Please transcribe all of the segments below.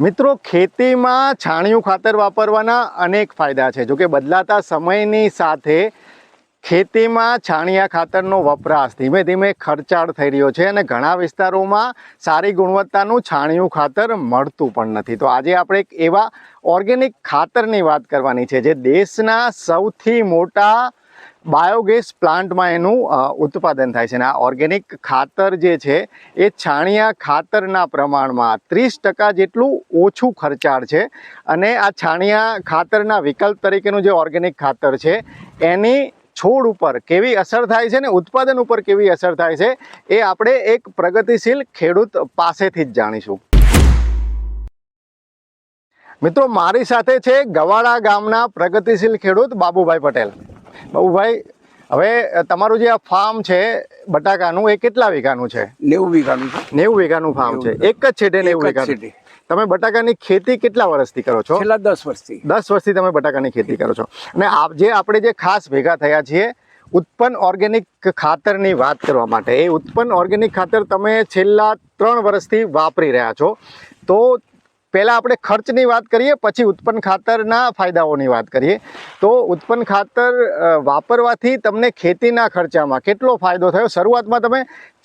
મિત્રો, ખેતીમાં છાણિયું ખાતર વાપરવાના અનેક ફાયદા છે. જોકે બદલાતા સમયની સાથે ખેતીમાં છાણિયા ખાતરનો વપરાશ ધીમે ધીમે ખર્ચાળ થઈ રહ્યો છે અને ઘણા વિસ્તારોમાં સારી ગુણવત્તાનું છાણિયું ખાતર મળતું પણ નથી. તો આજે આપણે એક એવા ઓર્ગેનિક ખાતરની વાત કરવાની છે, જે દેશના સૌથી મોટા બાયોગેસ પ્લાન્ટમાં એનું ઉત્પાદન થાય છે અને આ ઓર્ગેનિક ખાતર જે છે, એ છાણિયા ખાતરના પ્રમાણમાં ત્રીસ ટકા જેટલું ઓછું ખર્ચાળ છે અને આ છાણિયા ખાતરના વિકલ્પ તરીકેનું જે ઓર્ગેનિક ખાતર છે, એની છોડ ઉપર કેવી અસર થાય છે ને ઉત્પાદન ઉપર કેવી અસર થાય છે, એ આપણે એક પ્રગતિશીલ ખેડૂત પાસેથી જ જાણીશું. મિત્રો, મારી સાથે છે ગવાડા ગામના પ્રગતિશીલ ખેડૂત બાબુભાઈ પટેલ. બાબુભાઈ હવે તમારું જે આ ફાર્મ છે બટાકાનું એ કેટલા વીઘાનું છે? નેવું વીઘાનું છે. નેવું વીઘાનું ફાર્મ છે. એક જ છેડે નેવું વીઘાનું? તમે બટાકાની ખેતી કેટલા વર્ષથી કરો છો? છેલ્લા દસ વર્ષથી. દસ વર્ષથી તમે બટાકાની ખેતી કરો છો. અને જે આપણે જે ખાસ ભેગા થયા છીએ ઉત્પન્ન ઓર્ગેનિક ખાતરની વાત કરવા માટે એ ઉત્પન્ન ઓર્ગેનિક ખાતર તમે છેલ્લા ત્રણ વર્ષથી વાપરી રહ્યા છો. તો પહેલાં આપણે ખર્ચની વાત કરીએ, પછી ઉત્પન્ન ખાતરના ફાયદાઓની વાત કરીએ. તો ઉત્પન્ન ખાતર વાપરવાથી તમને ખેતીના ખર્ચામાં કેટલો ફાયદો થયો? શરૂઆતમાં તમે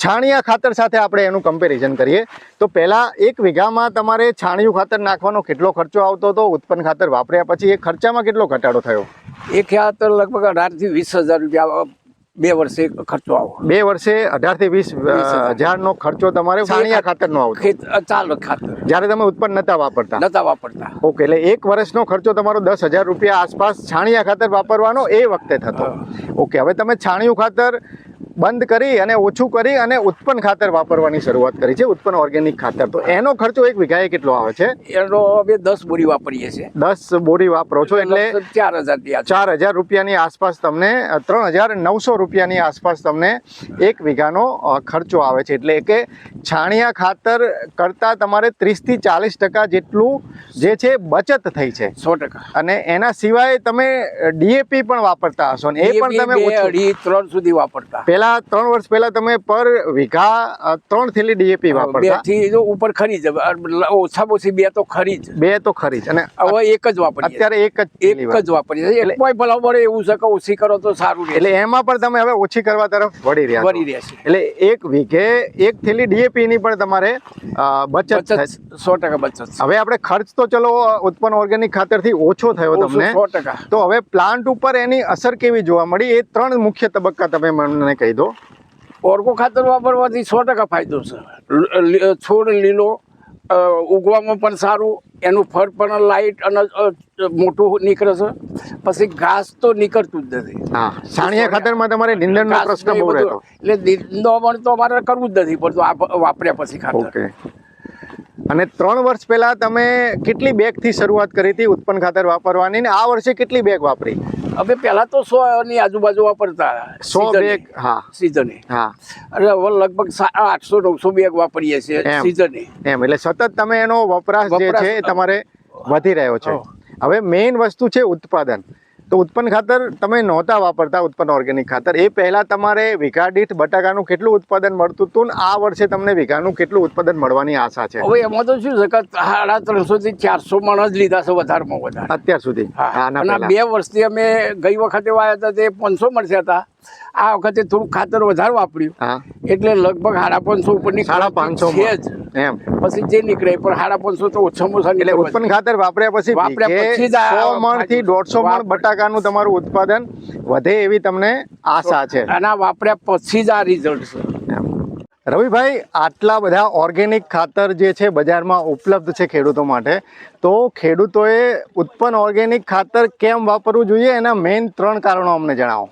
છાણિયા ખાતર સાથે આપણે એનું કમ્પેરિઝન કરીએ. તો પહેલાં એક વીઘામાં તમારે છાણિયું ખાતર નાખવાનો કેટલો ખર્ચો આવતો હતો? ઉત્પન્ન ખાતર વાપર્યા પછી એ ખર્ચામાં કેટલો ઘટાડો થયો? એ ખાતર લગભગ અઢારથી વીસ હજાર રૂપિયા બે વર્ષે ખર્ચો આવો. બે વર્ષે અઢારથી વીસ હજાર. હજારનો ખર્ચો તમારે છાણિયા ખાતરનો આવતો. ખેત ચાલ ખાતર. જ્યારે તમે ઉત્પન્ન નતા વાપરતા. નતા વાપરતા. ઓકે એટલે એક વર્ષનો ખર્ચો તમારો દસ હજાર રૂપિયા આસપાસ છાણિયા ખાતર વાપરવાનો એ વખતે થતો. ઓકે હવે તમે છાણિયું ખાતર બંધ કરી અને ઓછું કરી અને ઉત્પન્ન ખાતર વાપરવાની શરૂઆત કરી છે ઉત્પન્ન ઓર્ગેનિક ખાતર. તો એનો ખર્ચો એક વીઘાએ કેટલો આવે છે? એનો અમે દસ બોરી વાપરીએ છીએ. દસ બોરી વાપરો છો એટલે ચાર હજાર ચાર હજાર રૂપિયાની આસપાસ તમને ત્રણ હજાર નવસો રૂપિયાની આસપાસ તમને એક વીઘાનો ખર્ચો આવે છે. એટલે કે છાણિયા ખાતર કરતાં તમારે ત્રીસથી ચાલીસ ટકા જેટલું જે છે બચત થઈ છે. સો ટકા. અને એના સિવાય તમે ડીએપી પણ વાપરતા હશો ને એ પણ તમે અઢી ત્રણ સુધી વાપરતા. પહેલા ત્રણ વર્ષ પહેલા તમે પર વીઘા ત્રણ થેલી ડીએપી વાપરતા? થી ઉપર ખરી જ ઓછામાં ઓછી બે તો ખરી જ. બે તો ખરી જ. અને હવે એક જ વાપરી અત્યારે એક જ એક જ વાપરીએ. એટલે- કોઈ ભલા મળે એવું છે કે ઓછી કરો તો સારું એટલે એમાં પણ તમે હવે ઓછી કરવા તરફ વળી રહ્યા વળી વળી છે એટલે એક વીઘે એક થેલી ડીએપી ની પણ તમારે બચત સો ટકા બચત હવે આપણે ખર્ચ તો ચલો ઉત્પન્ન ઓર્ગેનિક ખાતરથી ઓછો થયો તમને. સો ટકા. તો હવે પ્લાન્ટ ઉપર એની અસર કેવી જોવા મળી? એ ત્રણ મુખ્ય તબક્કા તમે મને કહી દો ઓર્ગો ખાતર વાપરવાથી સો ટકા ફાયદો છે. છોડ લીલો ઉગવામાં પણ સારું એનું ફળ પણ લાઇટ અને મોટું નીકળે છે. પછી ઘાસ તો નીકળતું જ નથી. હા સાણિયા ખાતરમાં તમારે નિંદણનો પ્રશ્ન બહુ રહેતો. એટલે નિંદણ તો અમારે કરવું જ નથી પડતું વાપર્યા પછી ખાતર. અને ત્રણ વર્ષ પહેલાં તમે કેટલી બેગથી શરૂઆત કરી હતી ઉત્પન્ન ખાતર વાપરવાની ને આ વર્ષે કેટલી બેગ વાપરી? હવે પહેલા તો સો ની આજુબાજુ વાપરતા સો બેગ હા. સિઝને હા. અને હવે લગભગ આઠસો નવસો બેગ વાપરીએ છીએ. સિઝને એમ એટલે સતત તમે એનો વપરાશ જે છે એ તમારે વધી રહ્યો છે. હવે મેઇન વસ્તુ છે ઉત્પાદન. તો ઉત્પન્ન ખાતર તમે નહોતા વાપરતા ઉત્પન્ન ઓર્ગેનિક ખાતર. એ પહેલાં તમારે વીઘા દીઠ બટાકાનું કેટલું ઉત્પાદન મળતું હતું ને આ વર્ષે તમને વીઘાનું કેટલું ઉત્પાદન મળવાની આશા છે? હવે એમાં તો શું છે સાડા ત્રણસો થી ચારસો મણ જ લીધા છે વધારેમાં વધારે. અત્યાર સુધી? બે વર્ષથી અમે ગઈ વખતે વાયા હતા તે પાંચસો મળશે હતા. આ વખતે થોડું ખાતર વધારે વાપર્યું. એટલે લગભગ સાડા પાંચસો ઉપરની સાડા પાંચસો છે જ. એમ. પછી જે નીકળે પણ સાડા પાંચસો તો ઓછામાં ઓછા એટલે ઉત્પન્ન ખાતર વાપર્યા પછી વાપર્યા પછી સો મણથી દોઢસો મણ બટાકાનું તમારું ઉત્પાદન વધે એવી તમને આશા છે. અને આ વાપર્યા પછી જ આ રિઝલ્ટ છે. રવિભાઈ આટલા બધા ઓર્ગેનિક ખાતર જે છે બજારમાં ઉપલબ્ધ છે ખેડૂતો માટે તો ખેડૂતોએ ઉત્પન્ન ઓર્ગેનિક ખાતર કેમ વાપરવું જોઈએ? એના મેઇન ત્રણ કારણો અમને જણાવો.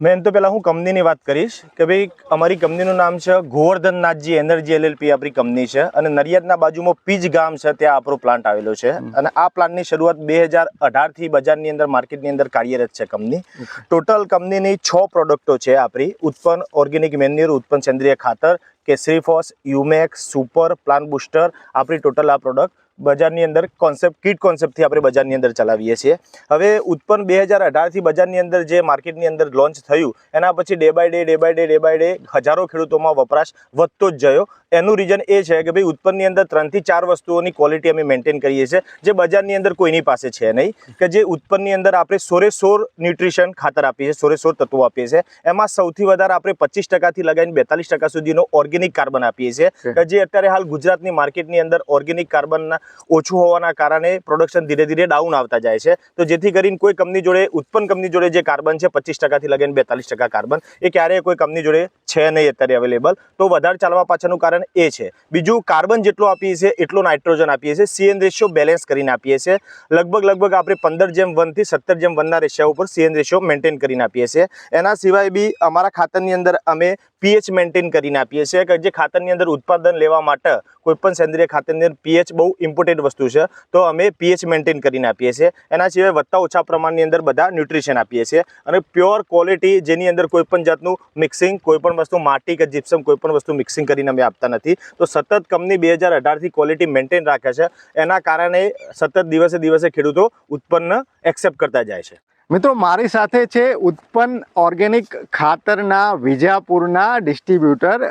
મેન તો પહેલાં હું કંપનીની વાત કરીશ કે ભાઈ અમારી કંપનીનું નામ છે ગોવર્ધનનાથજી એનર્જી એલએલપી આપણી કંપની છે અને નડિયાદના બાજુમાં પીજ ગામ છે ત્યાં આપણો પ્લાન્ટ આવેલો છે. અને આ પ્લાન્ટની શરૂઆત બે હજાર અઢારથી બજારની અંદર માર્કેટની અંદર કાર્યરત છે કંપની. ટોટલ કંપનીની છ પ્રોડક્ટો છે આપણી. ઉત્પન્ન ઓર્ગેનિક મેન્યુર ઉત્પન્ન સેન્દ્રિય ખાતર કેસરી ફોસ યુમેક્સ સુપર પ્લાન્ટ બુસ્ટર આપણી ટોટલ આ પ્રોડક્ટ બજારની અંદર કોન્સેપ્ટ કીટ કોન્સેપ્ટથી આપણે બજારની અંદર ચલાવીએ છીએ. હવે ઉત્પન્ન બે હજાર અઢારથી બજારની અંદર જે માર્કેટની અંદર લોન્ચ થયું એના પછી day by day day by day day by day હજારો ખેડૂતોમાં વપરાશ વધતો જ ગયો. એનું રીઝન એ છે કે ભાઈ ઉત્પન્નની અંદર ત્રણથી ચાર વસ્તુઓની ક્વોલિટી અમે મેન્ટેન કરીએ છીએ જે બજારની અંદર કોઈની પાસે છે નહીં. કે જે ઉત્પન્નની અંદર આપણે સોરેસોર ન્યુટ્રિશન ખાતર આપીએ છીએ સોરેસોર તત્વો આપીએ છીએ. એમાં સૌથી વધારે આપણે પચીસ ટકાથી લગાવીને બેતાલીસ ટકા સુધીનો ઓર્ગેનિક કાર્બન આપીએ છીએ. કે જે અત્યારે હાલ ગુજરાતની માર્કેટની અંદર ઓર્ગેનિક કાર્બનના ઓછું હોવાના કારણે પ્રોડક્શન ધીરે ધીરે ડાઉન આવતા જાય છે. તો જેથી કરીને કોઈ કંપની જોડે, ઉત્પન્ન કંપની જોડે જે કાર્બન છે, પચીસ ટકાથી લગાવીને બેતાલીસ ટકા કાર્બન, એ ક્યારેય કોઈ કંપની જોડે છે નહીં અત્યારે અવેલેબલ તો વધારે ચાલવા પાછળનું કારણ એ છે. બીજું, કાર્બન જેટલો આપીએ છીએ, એટલો નાઇટ્રોજન આપીએ છીએ. સીએન રેશિયો બેલેન્સ કરીને આપીએ છીએ. લગભગ લગભગ આપણે પંદર જેમ વનથી સત્તર જેમ વનના રેશિયા ઉપર સીએન રેશિયો મેન્ટેન કરીને આપીએ છીએ. એના સિવાય બી અમારા ખાતરની અંદર અમે પીએચ મેન્ટેન કરીને આપીએ છીએ કે જે ખાતરની અંદર ઉત્પાદન લેવા માટે કોઈપણ સેન્દ્રિય ખાતરની અંદર પીએચ બહુ ઇમ્પોર્ટન્ટ વસ્તુ છે, તો અમે પીએચ મેન્ટેન કરીને આપીએ છીએ. એના સિવાય વધતા ઓછા પ્રમાણની અંદર બધા ન્યુટ્રિશન આપીએ છીએ. અને પ્યોર ક્વોલિટી જેની અંદર કોઈપણ જાતનું મિક્સિંગ કોઈ પણ વસ્તુ માટી કે જીપ્સમ કોઈ પણ વસ્તુ મિક્સિંગ કરીને અમે આપતા નથી. તો સતત કંપની બે હજાર અઢારથી ક્વોલિટી મેન્ટેન રાખે છે. એના કારણે સતત દિવસે દિવસે ખેડૂતો ઉત્પન્ન એક્સેપ્ટ કરતા જાય છે. મિત્રો મારી સાથે છે ઉત્પન્ન ઓર્ગેનિક ખાતરના વિજાપુરના ડિસ્ટ્રીબ્યુટર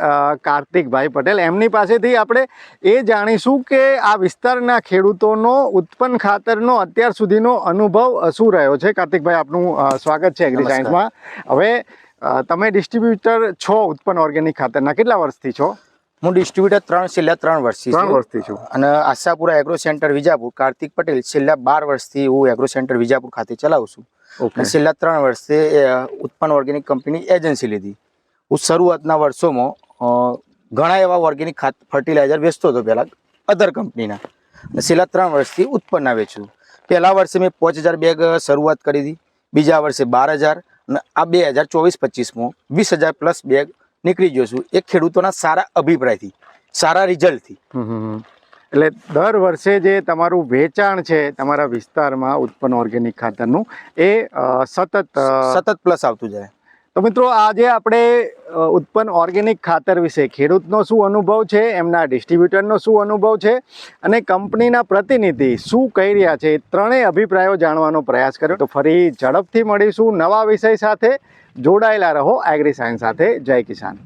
કાર્તિકભાઈ પટેલ. એમની પાસેથી આપણે એ જાણીશું કે આ વિસ્તારના ખેડૂતોનો ઉત્પન્ન ખાતરનો અત્યાર સુધીનો અનુભવ શું રહ્યો છે? કાર્તિકભાઈ આપનું સ્વાગત છે એગ્રી સાયન્સમાં હવે તમે ડિસ્ટ્રીબ્યુટર છો ઉત્પન્ન ઓર્ગેનિક ખાતરના. કેટલા વર્ષથી છો? હું ડિસ્ટ્રીબ્યુટર ત્રણ છેલ્લા ત્રણ વર્ષથી ત્રણ છું. વર્ષથી છું. અને આશાપુરા એગ્રો સેન્ટર વિજાપુર કાર્તિક પટેલ છેલ્લા બાર વર્ષથી હું એગ્રો સેન્ટર વિજાપુર ખાતે ચલાવું છું. અને છેલ્લા ત્રણ વર્ષથી ઉત્પન્ન ઓર્ગેનિક કંપની એજન્સી લીધી. હું શરૂઆતના વર્ષોમાં ઘણા એવા ઓર્ગેનિક ખાત ફર્ટિલાઇઝર વેચતો હતો પહેલાં અધર કંપનીના અને છેલ્લા ત્રણ વર્ષથી ઉત્પન્ન વેચું પહેલા વર્ષે મેં પાંચ હજાર બેગ શરૂઆત કરી હતી બીજા વર્ષે બાર હજાર અને આ બે હજાર ચોવીસ પચીસમાં વીસ હજાર પ્લસ બેગ નીકળી ગયો છું. એ ખેડૂતોના સારા અભિપ્રાયથી સારા રિઝલ્ટથી. એટલે દર વર્ષે જે તમારું વેચાણ છે તમારા વિસ્તારમાં ઉત્પન્ન ઓર્ગેનિક ખાતરનું એ સતત સતત પ્લસ આવતું જાય. તો મિત્રો આજે આપણે ઉત્પન્ન ઓર્ગેનિક ખાતર વિશે ખેડૂતનો શું અનુભવ છે એમના ડિસ્ટ્રીબ્યુટરનો શું અનુભવ છે અને કંપનીના પ્રતિનિધિ શું કહી રહ્યા છે એ ત્રણેય અભિપ્રાયો જાણવાનો પ્રયાસ કર્યો. તો ફરી ઝડપથી મળીશું નવા વિષય સાથે. જોડાયેલા રહો એગ્રી સાયન્સ સાથે. જય કિસાન.